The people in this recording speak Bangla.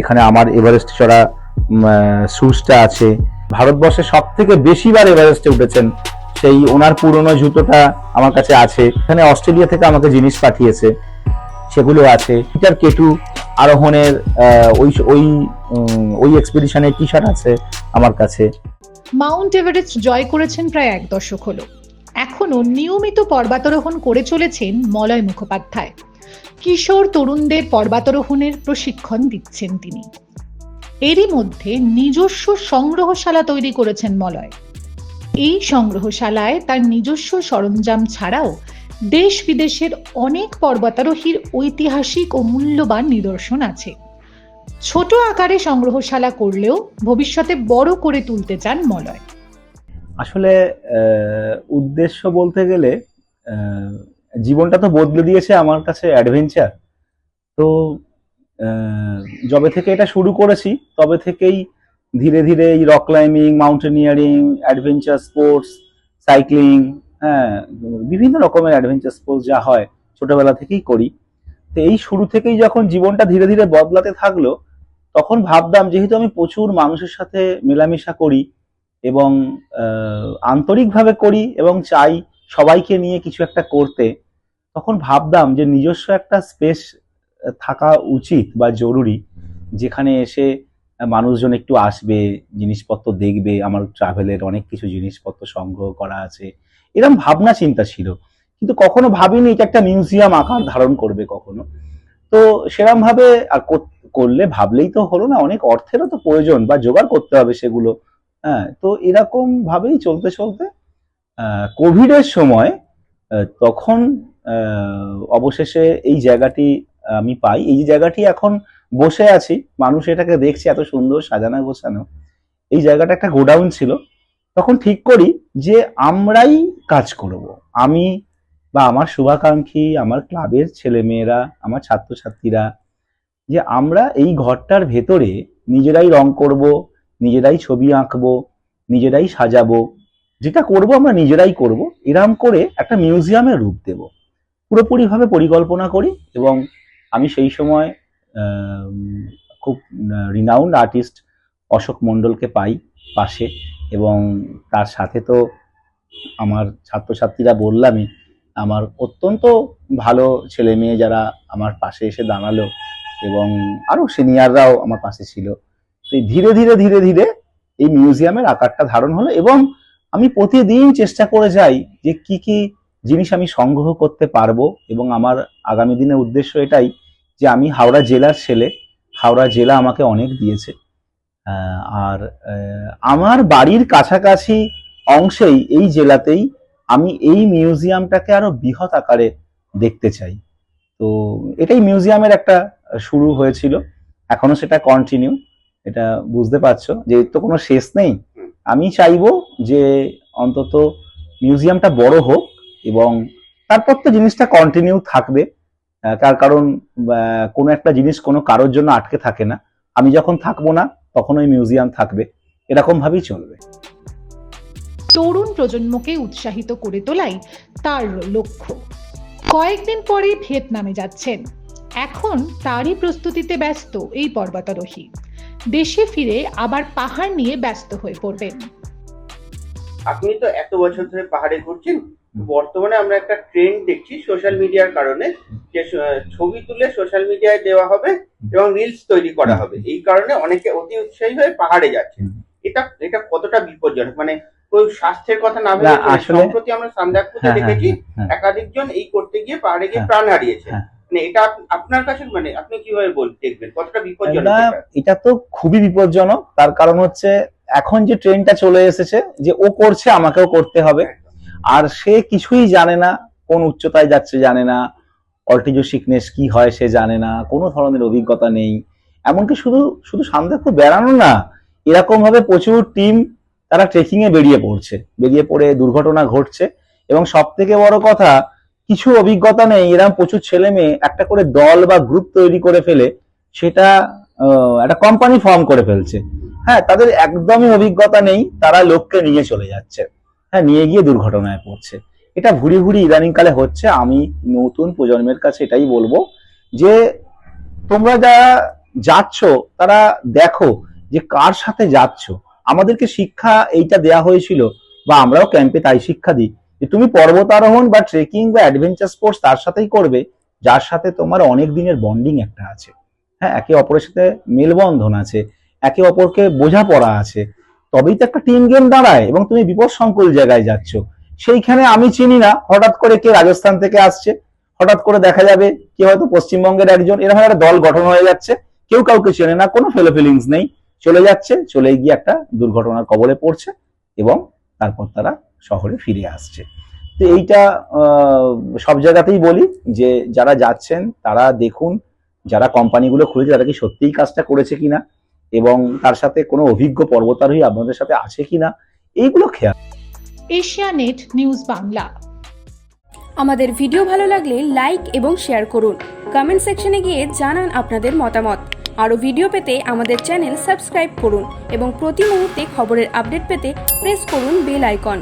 এখানে আমার এভারেস্ট চড়া শুজটা আছে। ভারতবর্ষে সব থেকে বেশিবার এভারেস্টে উঠেছেন সেই ওনার পুরনো জুতোটা আমার কাছে আছে। এখানে অস্ট্রেলিয়া থেকে আমাকে জিনিস পাঠিয়েছে, সেগুলো আছে। পিটার কেটু আরোহণের ওই ওই ওই এক্সপিডিশনের টি শার্ট আছে আমার কাছে। মাউন্ট এভারেস্ট জয় করেছেন প্রায় এক দশক হলো। এখনও নিয়মিত পর্বতারোহণ করে চলেছেন মলয় মুখোপাধ্যায়। কিশোর তরুণদের পর্বতারোহণের প্রশিক্ষণ দিচ্ছেন তিনি। এরই মধ্যে নিজস্ব সংগ্রহশালা তৈরি করেছেন মলয়। এই সংগ্রহশালায় তার নিজস্ব সরঞ্জাম ছাড়াও দেশ বিদেশের অনেক পর্বতারোহীর ঐতিহাসিক ও মূল্যবান নিদর্শন আছে। ছোট আকারে সংগ্রহশালা করলেও ভবিষ্যতে বড় করে তুলতে চান মলয়। আসলে উদ্দেশ্য বলতে গেলে জীবনটা তো বদলে দিয়েছে আমার কাছে অ্যাডভেঞ্চার তো যবে থেকে এটা শুরু করেছি, তবে থেকেই ধীরে ধীরে এই rock climbing mountaineering adventure sports cycling হ্যাঁ বিভিন্ন রকমের অ্যাডভেঞ্চার স্পোর্টস যা হয় ছোটবেলা থেকেই করি। তো এই শুরু থেকেই যখন জীবনটা ধীরে ধীরে বদলাতে থাকল, তখন ভাবতাম যেহেতু আমি প্রচুর মানুষের সাথে মেলামেশা করি এবং আন্তরিকভাবে করি এবং চাই সবাইকে নিয়ে কিছু একটা করতে, তখন ভাবতাম যে নিজস্ব একটা স্পেস থাকা উচিত বা জরুরি, যেখানে এসে মানুষজন একটু আসবে, জিনিসপত্র দেখবে, আমার ট্রাভেলের অনেক কিছু জিনিসপত্র সংগ্রহ করা আছে। এরকম ভাবনা চিন্তা ছিল। কিন্তু কখনো ভাবিনি এটা একটা মিউজিয়াম আকার ধারণ করবে কখনো। তো সেরম ভাবে আর করলে ভাবলেই তো হলো না, অনেক অর্থেরও তো প্রয়োজন বা জোগাড় করতে হবে সেগুলো। হ্যাঁ তো এরকম ভাবেই চলতে চলতে কোভিড এর সময় তখন অবশেষে এই জায়গাটি আমি পাই। এই জায়গাটি এখন বসে আছি। মানুষ এটাকে দেখছে, এত সুন্দর সাজানো গোছানো। এই জায়গাটা একটা গোডাউন ছিল। তখন ঠিক করি যে আমরাই কাজ করব। আমি বা আমার শুভাকাঙ্ক্ষী, আমার ক্লাবের ছেলেমেয়েরা, আমার ছাত্রছাত্রীরা, যে আমরা এই ঘরটার ভেতরে নিজেরাই রং করব, নিজেরাই ছবি আঁকবো, নিজেরাই সাজাবো। যেটা করব আমরা নিজেরাই করব, এরম করে একটা মিউজিয়ামের রূপ দেব। পুরোপুরিভাবে পরিকল্পনা করি এবং আমি সেই সময় খুব রিনাউন্ড আর্টিস্ট অশোক মণ্ডলকে পাই পাশে এবং তার সাথে তো আমার ছাত্রছাত্রীরা বললামই, আমার অত্যন্ত ভালো ছেলে মেয়ে যারা আমার পাশে এসে দাঁড়াল এবং আরও সিনিয়ররাও আমার পাশে ছিল। তো ধীরে ধীরে ধীরে ধীরে এই মিউজিয়ামের আকারটা ধারণ হলো এবং আমি প্রতিদিন চেষ্টা করে যাই যে কি কি জিনিস আমি সংগ্রহ করতে পারব এবং আমার আগামী দিনের উদ্দেশ্য এটাই যে আমি হাওড়া জেলার ছেলে। হাওড়া জেলা আমাকে অনেক দিয়েছে। আর আমার বাড়ির কাছাকাছি অংশেই এই জেলাতেই আমি এই মিউজিয়ামটাকে আরও বৃহৎ আকারে দেখতে চাই। তো এটাই মিউজিয়ামের একটা শুরু হয়েছিল। এখনও সেটা কন্টিনিউ এটা বুঝতে পারছ। যে তো কোনো শেষ নেই আমি চাইব যে অন্তত মিউজিয়ামটা বড় হোক এবং তারপর তো জিনিসটা কন্টিনিউ থাকবে। তার কারণ কোনো একটা জিনিস কোনো কারোর জন্য আটকে থাকে না। আমি যখন থাকব না, তখন ওই মিউজিয়াম থাকবে। এরকম ভাবেই চলবে। তরুণ প্রজন্মকে উৎসাহিত করে তোলাই তার লক্ষ্য। কয়েকদিন পরে ভিয়েতনামে যাচ্ছেন। এখন তারই প্রস্তুতিতে ব্যস্ত এই পর্বতারোহী। দেশে ফিরে আবার পাহাড় নিয়ে ব্যস্ত হয়ে পড়বেন আপনি তো এত বছর ধরে পাহাড়ে ঘুরছেন বর্তমানে আমরা একটা ট্রেন্ড দেখছি সোশ্যাল মিডিয়ার কারণে যে ছবি তুলে সোশ্যাল মিডিয়ায় দেওয়া হবে এবং রিলস তৈরি করা হবে এই কারণে অনেকে অতি উৎসাহী হয়ে পাহাড়ে যাচ্ছে এটা এটা কতটা বিপজ্জনক মানে ওই স্বাস্থ্যের কথা না ভেবে সম্প্রতি আমরা সান্দাকপুরে হ্যাঁ, হ্যাঁ, দেখেছি হ্যাঁ। একাধিক জন এই করতে গিয়ে পাহাড়ে গিয়ে। প্রাণ হারিয়েছে। মানে এটা আপ- আপনার কাছে মানে আপনি কীভাবে বল দেখবেন? কতটা বিপজ্জনক এটা? তো খুবই বিপজ্জনক। তার কারণ হচ্ছে এখন যে ট্রেনটা চলে এসেছে যে ও করছে আমাকেও করতে হবে। আর সে কিছুই জানে না কোন উচ্চতায় যাচ্ছে জানে না অল্টিজো সিকনেস কি হয় সে জানে না কোনো ধরনের অভিজ্ঞতা নেই। এমনকি শুধু শুধু সান্দাকফু বেড়ানো না এরকম ভাবে প্রচুর টিম তারা ট্রেকিং এ বেরিয়ে পড়ছে। বেরিয়ে পড়ে দুর্ঘটনা ঘটছে। এবং সব থেকে বড় কথা কিছু অভিজ্ঞতা নেই। এরকম প্রচুর ছেলে মেয়ে একটা করে দল বা গ্রুপ তৈরি করে ফেলে, সেটা একটা কোম্পানি ফর্ম করে ফেলছে। হ্যাঁ তাদের একদমই অভিজ্ঞতা নেই। তারা লোককে নিয়ে চলে যাচ্ছে। হ্যাঁ নিয়ে গিয়ে দুর্ঘটনায় পড়ছে। এটা ভুরি ভুরি ইদানিং কালে হচ্ছে। আমি নতুন প্রজন্মের কাছে এটাই বলব যে, তোমরা যারা যাচ্ছ, তারা দেখো যে কার সাথে যাচ্ছ। আমাদেরকে শিক্ষা এইটা দেয়া হয়েছিল, বা আমরাও ক্যাম্পে তাই শিক্ষা দিই। তুমি পর্বতারোহণ বা ট্রেকিং বা অ্যাডভেঞ্চার স্পোর্টস তার সাথেই করবে, যার সাথে তোমার অনেক দিনের বন্ডিং একটা আছে। হ্যাঁ একে অপরের সাথে মেলবন্ধন আছে, একে অপরকে বোঝাপড়া আছে। তবেই তো একটা টিম গেম দাঁড়ায় এবং তুমি বিপদ সংকুল জায়গায় যাচ্ছ। সেইখানে আমি চিনি না, হঠাৎ করে কে রাজস্থান থেকে আসছে, হঠাৎ করে দেখা যাবে কে হয়তো পশ্চিমবঙ্গের একজন, এরকম একটা দল গঠন হয়ে যাচ্ছে। কেউ কাউকে চেনে না, কোনো ফেলো ফিলিংস নেই। চলে যাচ্ছে, চলে গিয়ে একটা দুর্ঘটনার কবলে পড়ছে এবং তারপর তারা শহরে ফিরে আসছে। তো এইটা আহ, সব জায়গাতেই বলি যে যারা যাচ্ছেন তারা দেখুন যারা কোম্পানিগুলো খুলেছে তারা কি সত্যিই কাজটা করেছে কিনা এবং তার সাথে কোনো অভিজ্ঞ পর্বতারোহী আপনাদের সাথে আছে কিনা এইগুলো খেয়াল। Asianet news Bangla. আমাদের ভিডিও ভালো লাগলে লাইক এবং শেয়ার করুন। কমেন্ট সেকশনে গিয়ে জানান আপনাদের মতামত। আরও ভিডিও পেতে আমাদের চ্যানেল সাবস্ক্রাইব করুন এবং প্রতি মুহূর্তে খবরের আপডেট পেতে প্রেস করুন বেল আইকন।